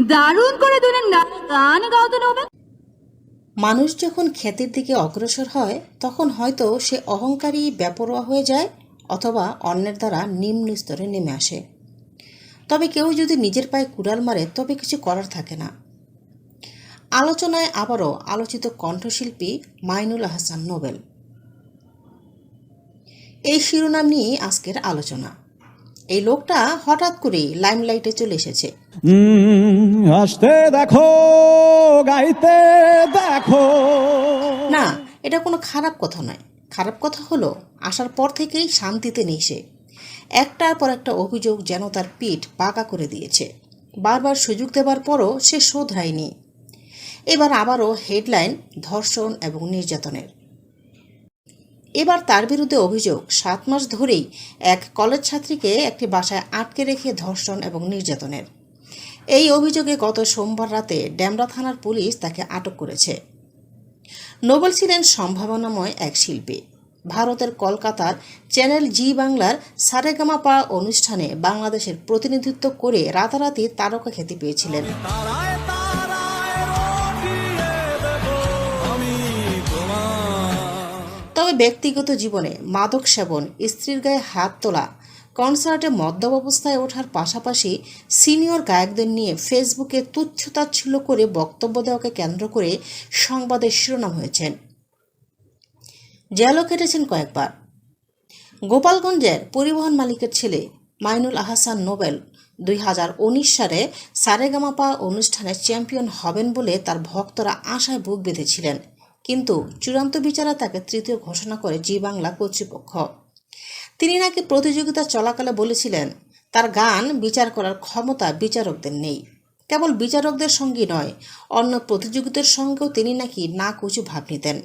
দারুণ করে দুজন গান মানুষ যখন খ্যাতির দিকে অগ্রসর হয়, তখন হয়তো সে অহংকারী, বেপরোয়া হয়ে যায় অথবা অন্যের দ্বারা নিম্ন স্তরে নেমে আসে। তবে কেউ যদি নিজের পায়ে কুড়াল মারে, তবে কিছু করার থাকে না। আলোচনায় আবারও আলোচিত কণ্ঠশিল্পী মাইনুল আহসান নোবেল। এই শিরোনাম নিয়েই আজকের আলোচনা। এই লোকটা হঠাৎ করেই লাইমলাইটে চলে এসেছে। আসতে দেখো গাইতে দেখো। না এটা কোনো খারাপ কথা নয়। খারাপ কথা হলো আসার পর থেকেই শান্তিতে নেই সে। একটার পর একটা অভিযোগ যেন তার পিঠ পাকা করে দিয়েছে। বারবার সুযোগ দেবার পরও সে শোধরায়নি। এবার আবারও হেডলাইন ধর্ষণ এবং নির্যাতনের। এবার তার বিরুদ্ধে অভিযোগ। সাত মাস ধরেই এক কলেজ ছাত্রীকে একটি বাসায় আটকে রেখে ধর্ষণ এবং নির্যাতনের। এই অভিযোগে গত সোমবার রাতে ড্যামরা থানার পুলিশ তাকে আটক করেছে। নোবেল ছিলেন সম্ভাবনাময় এক শিল্পী। ভারতের কলকাতার চ্যানেল জি বাংলার সারেগামা সারেগামাপা অনুষ্ঠানে বাংলাদেশের প্রতিনিধিত্ব করে রাতারাতি তারকা খ্যাতি পেয়েছিলেন। তবে ব্যক্তিগত জীবনে মাদক সেবন, স্ত্রীর গায়ে হাত তোলা, কনসার্টে মদ্যপ অবস্থায় ওঠার পাশাপাশি সিনিয়র গায়কদের নিয়ে ফেসবুকে তুচ্ছতাচ্ছিল্য করে বক্তব্য দেওয়াকে কেন্দ্র করে সংবাদের শিরোনাম হয়েছেন। জেলও কেটেছেন কয়েকবার। গোপালগঞ্জের পরিবহন মালিকের ছেলে মাইনুল আহসান নোবেল দুই হাজার উনিশ সালে সারেগামাপা অনুষ্ঠানে চ্যাম্পিয়ন হবেন বলে তার ভক্তরা আশায় বুক বেঁধেছিলেন। কিন্তু চূড়ান্ত বিচারে তাকে তৃতীয় ঘোষণা করে জি বাংলা কর্তৃপক্ষ। তিনি নাকি প্রতিযোগিতা চলাকালে বলেছিলেন, তার গান বিচার করার ক্ষমতা বিচারকদের নেই। কেবল বিচারকদের সঙ্গী নয়, অন্য প্রতিযোগিতার সঙ্গেও তিনি নাকি না কুচু ভাব নিতেন।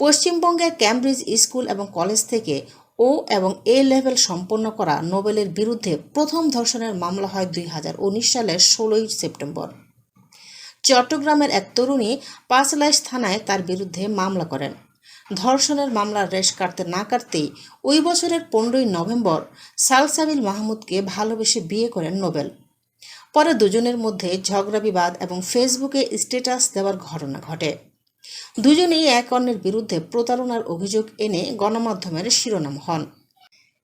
পশ্চিমবঙ্গের ক্যামব্রিজ স্কুল এবং কলেজ থেকে ও এবং এ লেভেল সম্পন্ন করা নোবেলের বিরুদ্ধে প্রথম ধর্ষণের মামলা হয় দুই হাজার উনিশ সালের ষোলোই সেপ্টেম্বর। চট্টগ্রামের এক তরুণী পাঁচলাইশ থানায় তার বিরুদ্ধে মামলা করেন। ধর্ষণের মামলার রেশ কাটতে না কাটতেই ওই বছরের পনেরোই নভেম্বর সালসাবিল মাহমুদকে ভালোবেসে বিয়ে করেন নোবেল। পরে দুজনের মধ্যে ঝগড়া বিবাদ এবং ফেসবুকে স্ট্যাটাস দেওয়ার ঘটনা ঘটে। দুজনেই এক অন্যের বিরুদ্ধে প্রতারণার অভিযোগ এনে গণমাধ্যমের শিরোনাম হন।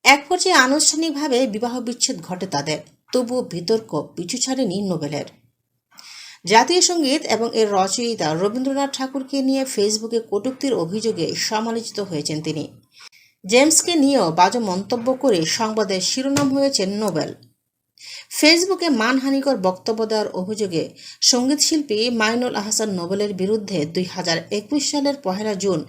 এক পর্যায়ে আনুষ্ঠানিকভাবে বিবাহ বিচ্ছেদ ঘটে তাদের, তবুও বিতর্ক পিছু ছাড়েনি নোবেলের। জাতীয় সংগীত এবং এর রচয়িতা রবীন্দ্রনাথ ঠাকুরকে নিয়ে ফেসবুকে কটূক্তির অভিযোগে সমালোচিত হয়েছেন তিনি। জেমসকে নিয়েও বাজে মন্তব্য করে সংবাদের শিরোনাম হয়েছেন নোবেল। ফেসবুকে মানহানিকর বক্তব্য দেওয়ার অভিযোগে সঙ্গীতশিল্পী মাইনুল আহসান নোবেলের বিরুদ্ধে দুই হাজার একুশ সালের পহেলা জুন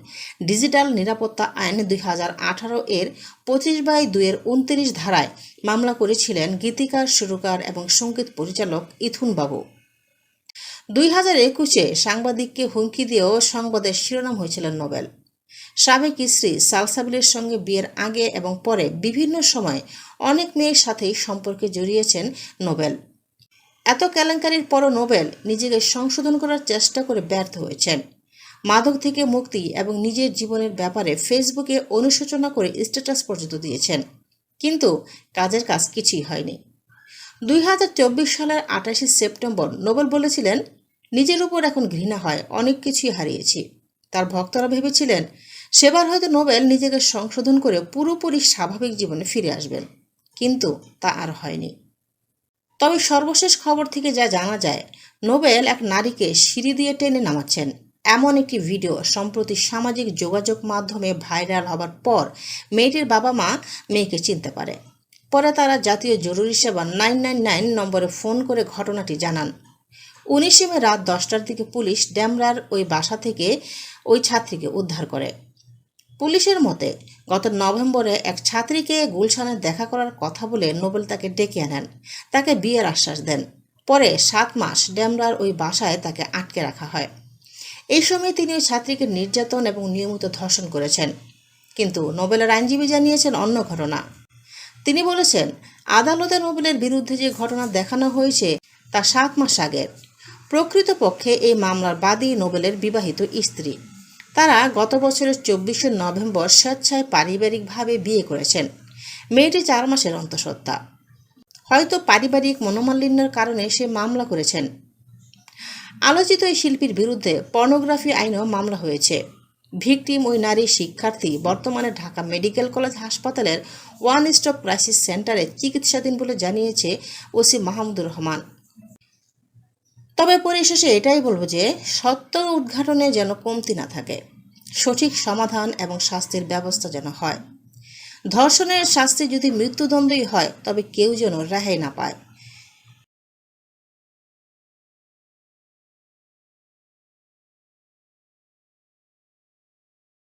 ডিজিটাল নিরাপত্তা আইন দুই হাজার আঠারো এর পঁচিশ বাই দুইয়ের উনত্রিশ ধারায় মামলা করেছিলেন গীতিকার, সুরকার এবং সংগীত পরিচালক ইথুন বাবু দুই হাজার একুশে সাংবাদিককে হুমকি দিয়েও সংবাদের শিরোনাম হয়েছিলেন নোবেল। সাবেক স্ত্রী সালসাবিলের সঙ্গে বিয়ের আগে এবং পরে বিভিন্ন সময় অনেক মেয়ের সাথেই সম্পর্কে জড়িয়েছেন নোবেল। এত কেলেঙ্কারির পরও নোবেল নিজেকে সংশোধন করার চেষ্টা করে ব্যর্থ হয়েছেন। মাদক থেকে মুক্তি এবং নিজের জীবনের ব্যাপারে ফেসবুকে অনুশোচনা করে স্ট্যাটাস পর্যন্ত দিয়েছেন। কিন্তু কাজের কাজ কিছুই হয়নি। দুই হাজার চব্বিশ সালের আঠাশে সেপ্টেম্বর নোবেল বলেছিলেন নিজের উপর এখন ঘৃণা হয়, অনেক কিছুই হারিয়েছি। তার ভক্তরা ভেবেছিলেন, সেবার হয়তো নোবেল নিজেকে সংশোধন করে পুরোপুরি স্বাভাবিক জীবনে ফিরে আসবেন। কিন্তু তা আর হয়নি। তবে সর্বশেষ খবর থেকে যা জানা যায়, নোবেল এক নারীকে সিঁড়ি দিয়ে টেনে নামাচ্ছেন। এমন একটি ভিডিও সম্প্রতি সামাজিক যোগাযোগ মাধ্যমে ভাইরাল হবার পর মেয়েটির বাবা মা মেয়েকে চিনতে পারে। পরে তারা জাতীয় জরুরি সেবা নাইন নাইন নাইন নম্বরে ফোন করে ঘটনাটি জানান। উনিশে মে রাত দশটার দিকে পুলিশ ড্যামরার ওই বাসা থেকে ওই ছাত্রীকে উদ্ধার করে। পুলিশের মতে, গত নভেম্বরে এক ছাত্রীকে গুলশানে দেখা করার কথা বলে নোবেল তাকে ডেকে আনেন। তাকে বিয়ের আশ্বাস দেন। পরে সাত মাস ড্যামরার ওই বাসায় তাকে আটকে রাখা হয়। এই সময় তিনি ওই ছাত্রীকে নির্যাতন এবং নিয়মিত ধর্ষণ করেছেন। কিন্তু নোবেলের আইনজীবী জানিয়েছেন অন্য ঘটনা। তিনি বলেছেন, আদালতে নোবেলের বিরুদ্ধে যে ঘটনা দেখানো হয়েছে, তা সাত মাস আগের প্রকৃতপক্ষে এই মামলার বাদী নোবেলের বিবাহিত স্ত্রী। তারা গত বছরের চব্বিশে নভেম্বর স্বেচ্ছায় পারিবারিকভাবে বিয়ে করেছেন। মেয়েটি চার মাসের অন্তঃসত্ত্বা। হয়তো পারিবারিক মনোমালিন্যের কারণে সে মামলা করেছেন। আলোচিত এই শিল্পীর বিরুদ্ধে পর্নোগ্রাফি আইনেও মামলা হয়েছে। ভিকটিম ওই নারী শিক্ষার্থী বর্তমানে ঢাকা মেডিকেল কলেজ হাসপাতালের ওয়ান স্টপ ক্রাইসিস সেন্টারে চিকিৎসাধীন বলে জানিয়েছে ওসি মাহমুদুর রহমান। তবে পরিশেষে এটাই বলব যে সত্য উদ্ঘাটনে যেন কমতি না থাকে, সঠিক সমাধান এবং শাস্তির ব্যবস্থা যেন হয়। ধর্ষণের শাস্তি যদি মৃত্যুদণ্ডই হয়, তবে কেউ যেন রেহাই না পায়।